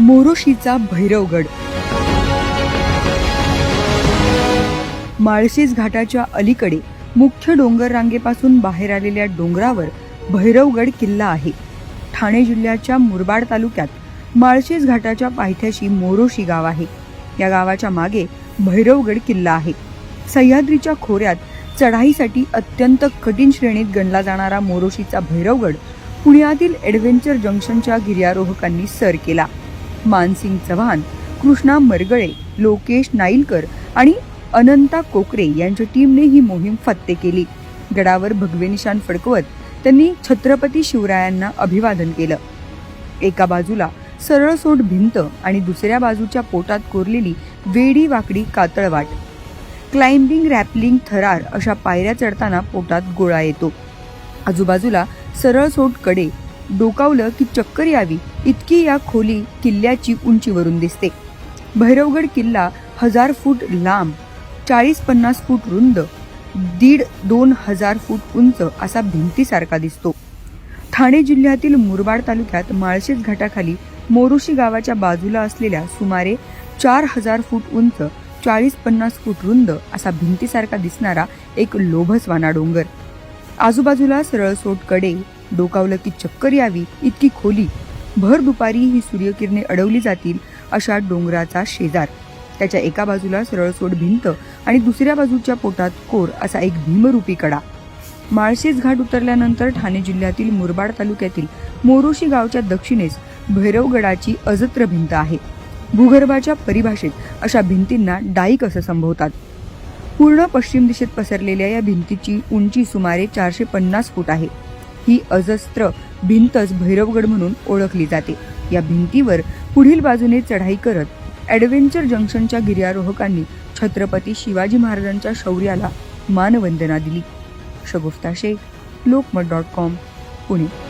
मोरोशीचा भैरवगड. माळशेज घाटाच्या अलीकडे मुख्य डोंगर रांगेपासून बाहेर आलेल्या डोंगरावर भैरवगड किल्ला आहे. ठाणे जिल्ह्याच्या मुरबाड तालुक्यात माळशेज घाटाच्या पायथ्याशी मोरोशी गाव आहे. या गावाच्या मागे भैरवगड किल्ला आहे. सह्याद्रीच्या खोऱ्यात चढाईसाठी अत्यंत कठीण श्रेणीत गणला जाणारा मोरोशीचा भैरवगड पुण्यातील ॲडव्हेंचर जंक्शनच्या गिर्यारोहकांनी सर केला. मानसिंग चव्हाण कृष्णा मरगळे लोकेश नाईलकर आणि अनंता कोकरे यांच्या टीमने ही मोहीम फत्ते केली. गडावर भगवे निशाण फडकवत त्यांनी छत्रपती शिवरायांना अभिवादन केलं. एका बाजूला सरळ सोट भिंत आणि दुसऱ्या बाजूच्या पोटात कोरलेली वेडी वाकडी कातळवाट. क्लाइम्बिंग रॅपलिंग थरार अशा पायऱ्या चढताना पोटात गोळा येतो. आजूबाजूला सरळ सोटकडे डोकावलं की चक्कर यावी इतकी या खोली किल्ल्याची उंचीवरून दिसते. भैरवगड किल्ला हजार फूट लांब चाळीस पन्नास फूट रुंद दीड दोन हजार फूट उंच असा भिंतीसारखा दिसतो. ठाणे जिल्ह्यातील मुरबाड तालुक्यात माळशेज घाटाखाली मोरुशी गावाच्या बाजूला असलेल्या सुमारे चार हजार फूट उंच चाळीस पन्नास फूट रुंद असा भिंतीसारखा दिसणारा एक लोभसवाना डोंगर. आजूबाजूला सरळ सोटकडे डोकावलं की चक्कर यावी इतकी खोली. भर दुपारी ही सूर्यकिरणे अडवली जातील अशा डोंगराचा शेजार. त्याच्या एका बाजूला सरळ सोट भिंत आणि दुसऱ्या बाजूच्या पोटात कोर असा एक भीमरूपी कडा. माळशेज घाट उतरल्यानंतर ठाणे जिल्ह्यातील मुरबाड तालुक्यातील मोरोशी गावच्या दक्षिणेस भैरवगडाची अजत्र भिंत आहे. भूगर्भाच्या परिभाषेत अशा भिंतींना डाईक असं संबोधतात पूर्ण पश्चिम दिशेत पसरलेल्या या भिंतीची उंची सुमारे चारशे पन्नास फूट आहे. ही अजस्त्र भिंतच भैरवगड म्हणून ओळखली जाते. या भिंतीवर पुढील बाजूने चढाई करत ॲडव्हेंचर जंक्शनच्या गिर्यारोहकांनी छत्रपती शिवाजी महाराजांच्या शौर्याला मानवंदना दिली. Shagufta Shaikh Lokmat dot com Pune.